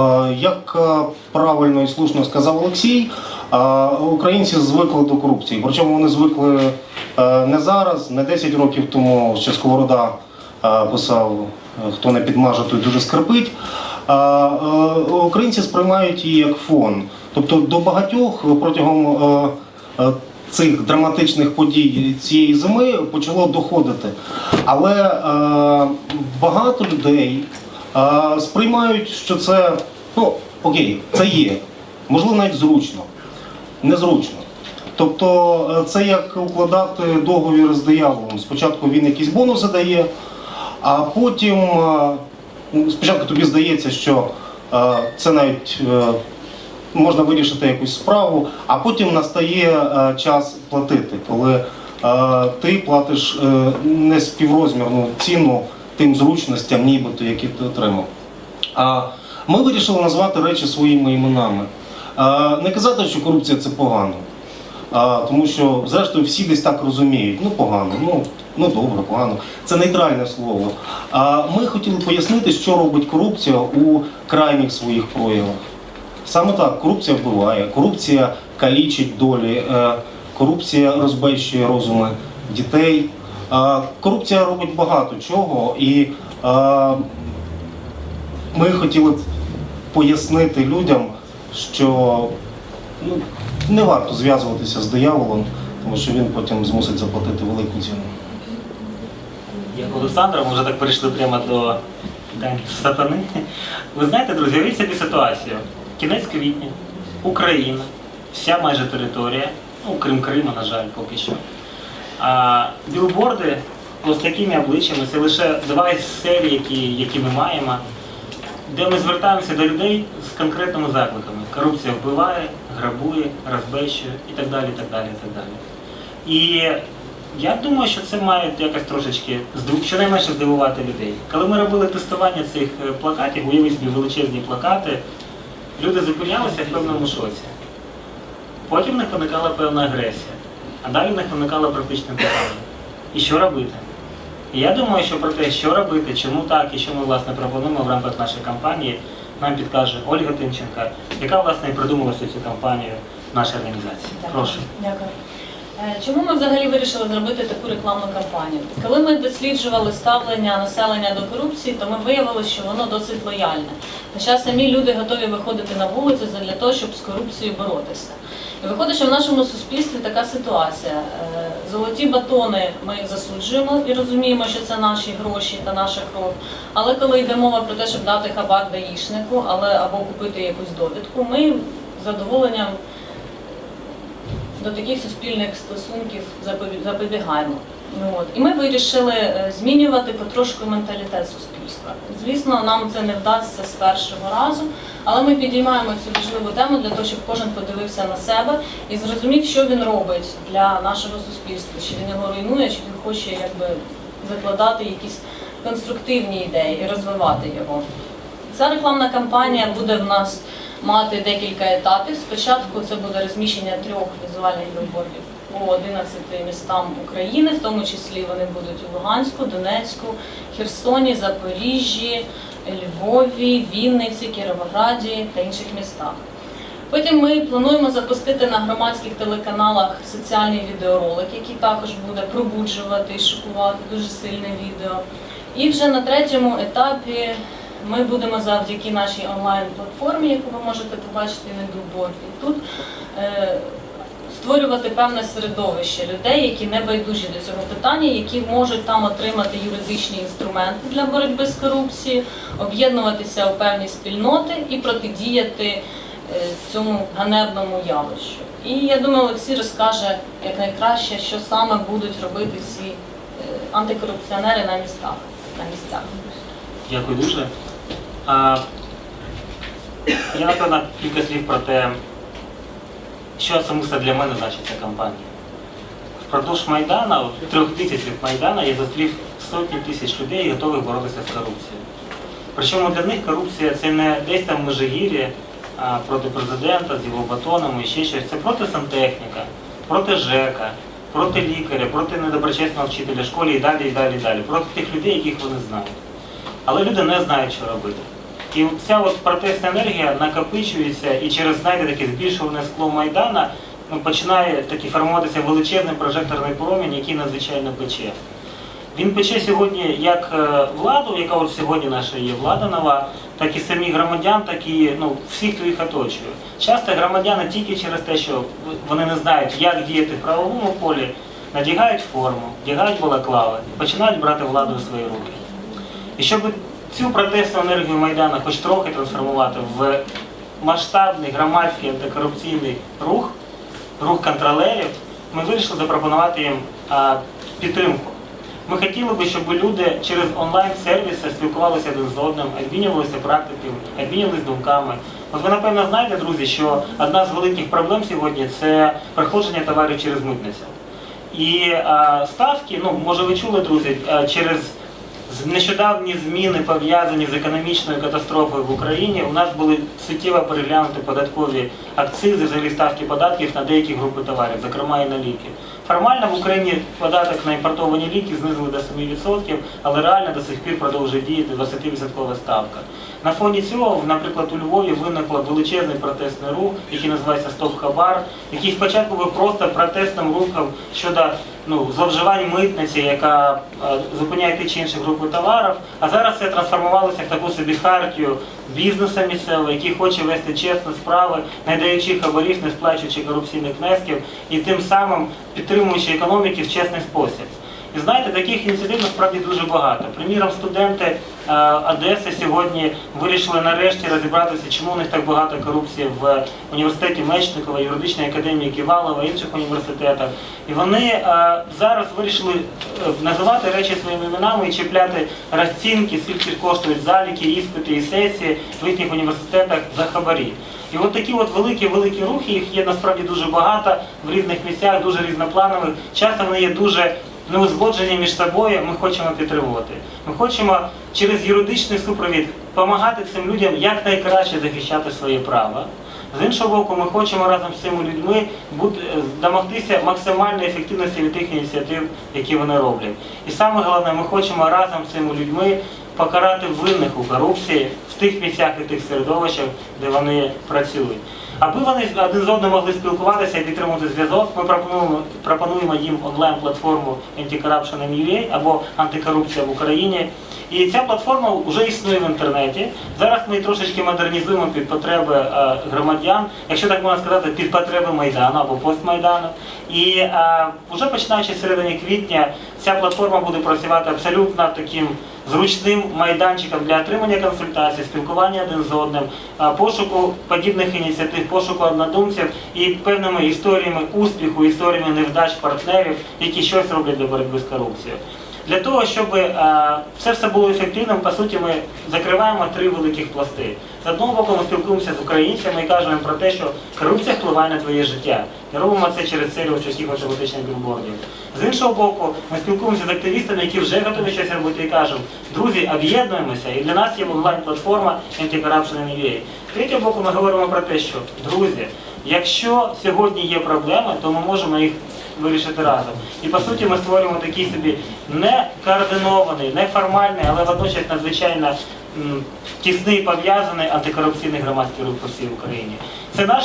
Е, Як е, правильно і слушно сказав Олексій, е, українці звикли до корупції. Причому вони звикли не зараз, не 10 років тому, ще Сковорода писав, хто не підмаже, той дуже скрипить. Українці сприймають її як фон. Тобто до багатьох протягом цих драматичних подій цієї зими почало доходити. Але багато людей е, сприймають, що це ну окей, це є. Можливо, навіть зручно, незручно. Тобто е, це як укладати договір з дияволом. Спочатку він якісь бонуси дає, а потім е, ну, спочатку тобі здається, що е, це навіть можна вирішити якусь справу, а потім настає час платити, коли ти платиш е, не співрозмірну ціну тим зручностям, нібито, які ти отримав. А ми вирішили назвати речі своїми іменами. Не казати, що корупція це погано. А, тому що, зрештою, всі десь так розуміють. Ну, погано, ну, ну добре, погано. Це нейтральне слово. А ми хотіли пояснити, що робить корупція у крайніх своїх проявах. Саме так, корупція вбиває, корупція калічить долі, е, корупція розбещує розуми дітей. Корупція робить багато чого, і ми хотіли б пояснити людям, що ну, не варто зв'язуватися з дияволом, тому що він потім змусить заплатити велику ціну. Як Олександра, ми вже так перейшли прямо до день сатани. Ви знаєте, друзі, уявіть собі ситуацію. Кінець квітня, Україна, вся майже територія, ну крім Криму, на жаль, поки що. А, білборди з такими обличчями, це лише два із серій, які, які ми маємо, де ми звертаємося до людей з конкретними закликами. Корупція вбиває, грабує, розбещує і так далі. і так далі, і так далі. І я думаю, що це має якось трошечки щонайменше здивувати людей. Коли ми робили тестування цих е, плакатів, уявіть собі величезні плакати, люди зупинялися в певному шоці. Потім них виникала певна агресія, а далі в них виникало практичне питання. І що робити? І я думаю, що про те, що робити, чому так і що ми власне пропонуємо в рамках нашої кампанії, нам підкаже Ольга Тимченка, яка власне і придумала всю цю кампанію в нашій організації. Прошу. Дякую. Е, Чому ми взагалі вирішили зробити таку рекламну кампанію? Коли ми досліджували ставлення населення до корупції, то ми виявили, що воно досить лояльне. Хоча самі люди готові виходити на вулицю для того, щоб з корупцією боротися. І виходить, що в нашому суспільстві така ситуація. Е, Золоті батони ми засуджуємо і розуміємо, що це наші гроші та наша кров. Але коли йде мова про те, щоб дати хабар даїшнику, але або купити якусь довідку, ми з задоволенням до таких суспільних стосунків запобігаємо. Ну, От. І ми вирішили е, змінювати потрошку менталітет суспільства. Звісно, нам це не вдасться з першого разу, але ми підіймаємо цю важливу тему для того, щоб кожен подивився на себе і зрозумів, що він робить для нашого суспільства, чи він його руйнує, чи він хоче якби закладати якісь конструктивні ідеї і розвивати його. Ця рекламна кампанія буде в нас мати декілька етапів. Спочатку це буде розміщення трьох візуальних білбордів по 11 містам України, в тому числі вони будуть у Луганську, Донецьку, Херсоні, Запоріжжі, Львові, Вінниці, Кіровограді та інших містах. Потім ми плануємо запустити на громадських телеканалах соціальний відеоролик, який також буде пробуджувати і шокувати дуже сильне відео. І вже на третьому етапі ми будемо завдяки нашій онлайн-платформі, яку ви можете побачити на білборді, тут е, створювати певне середовище людей, які не байдужі до цього питання, які можуть там отримати юридичні інструменти для боротьби з корупцією, об'єднуватися у певні спільноти і протидіяти е, цьому ганебному явищу. І я думаю, Олексій розкаже якнайкраще, що саме будуть робити ці е, антикорупціонери на містах. На місцях. Дякую дуже. А, я напевно кілька слів про те, що особисто для мене значить ця кампанія. Впродовж Майдану, трьох тисячів Майдана, я зустрів сотні тисяч людей, готових боротися з корупцією. Причому для них корупція це не десь там в Межигір'ї проти президента з його батонами і ще щось. Це проти сантехніка, проти ЖЕКа, проти лікаря, проти недоброчесного вчителя школі і далі, і далі, і далі. Проти тих людей, яких вони знають. Але люди не знають, що робити. І ця от протестна енергія накопичується і через знаєте, таке збільшуване скло Майдана ну, починає таки формуватися величезний прожекторний промінь, який надзвичайно пече. Він пече сьогодні як е, владу, яка от сьогодні наша є влада нова, так і самих громадян, так і ну, всіх, хто їх оточує. Часто громадяни тільки через те, що вони не знають, як діяти в правовому полі, надягають форму, вдягають балаклави починають брати владу в свої руки. І щоб цю протестну енергію Майдану хоч трохи трансформувати в масштабний громадський антикорупційний рух, рух контролерів, ми вирішили запропонувати їм підтримку. Ми хотіли би, щоб люди через онлайн-сервіси спілкувалися один з одним, обмінювалися практиками, обмінювалися думками. От ви напевно знаєте, друзі, що одна з великих проблем сьогодні це проходження товарів через митницю. І а, ставки, ну може ви чули, друзі, через нещодавні зміни пов'язані з економічною катастрофою в Україні, у нас були суттєво переглянуті податкові акцизи, взагалі ставки податків на деякі групи товарів, зокрема і на ліки. Формально в Україні податок на імпортовані ліки знизили до 7%, але реально до сих пір продовжує діяти 20% ставка. На фоні цього, наприклад, у Львові виникло величезний протестний рух, який називається Стоп Хабар, який спочатку був просто протестним рухом щодо ну, зловживань митниці, яка е, зупиняє ті чи інші групи товарів. А зараз це трансформувалося в таку собі хартію бізнесу місцевого, який хоче вести чесні справи, не даючи хабарів, не сплачуючи корупційних внесків і тим самим підтримуючи економіки в чесний спосіб. І знаєте, таких ініціатив насправді дуже багато. Приміром, студенти е, Одеси сьогодні вирішили нарешті розібратися, чому у них так багато корупції в університеті Мечникова, юридичній академії Ківалова, інших університетах. І вони е, зараз вирішили е, називати речі своїми іменами і чіпляти розцінки, скільки коштують заліки, іспити і сесії в їхніх університетах за хабарі. І от такі от великі-великі рухи, їх є насправді дуже багато в різних місцях, дуже різнопланових. Часто вони є дуже неузгоджені між собою, ми хочемо підтримувати. Ми хочемо через юридичний супровід допомагати цим людям якнайкраще захищати свої права. З іншого боку, ми хочемо разом з цими людьми домогтися максимальної ефективності від тих ініціатив, які вони роблять. І саме головне, ми хочемо разом з цими людьми покарати винних у корупції в тих місцях і тих середовищах, де вони працюють. Аби вони один з одним могли спілкуватися і підтримувати зв'язок, ми пропонуємо, пропонуємо їм онлайн-платформу Anti-Corruption.ua або антикорупція в Україні. І ця платформа вже існує в інтернеті. Зараз ми трошечки модернізуємо під потреби е, громадян, якщо так можна сказати, під потреби Майдану або постмайдану. І е, вже починаючи з середини квітня, ця платформа буде працювати абсолютно таким зручним майданчиком для отримання консультацій, спілкування один з одним, пошуку подібних ініціатив, пошуку однодумців і певними історіями успіху, історіями невдач партнерів, які щось роблять для боротьби з корупцією. Для того, щоб е, це все було ефективним, по суті, ми закриваємо три великих пласти. З одного боку, ми спілкуємося з українцями і кажемо про те, що корупція впливає на твоє життя. І робимо це через серію ось автоматичних білбордів. З іншого боку, ми спілкуємося з активістами, які вже готові щось робити і кажемо, друзі, об'єднуємося, і для нас є онлайн-платформа Anti-Corruption.ua. З третього боку, ми говоримо про те, що друзі, якщо сьогодні є проблеми, то ми можемо їх вирішити разом. І по суті ми створюємо такий собі не координований, не формальний, але водночас надзвичайно тісний пов'язаний антикорупційний громадський рух по всій Україні. Це наш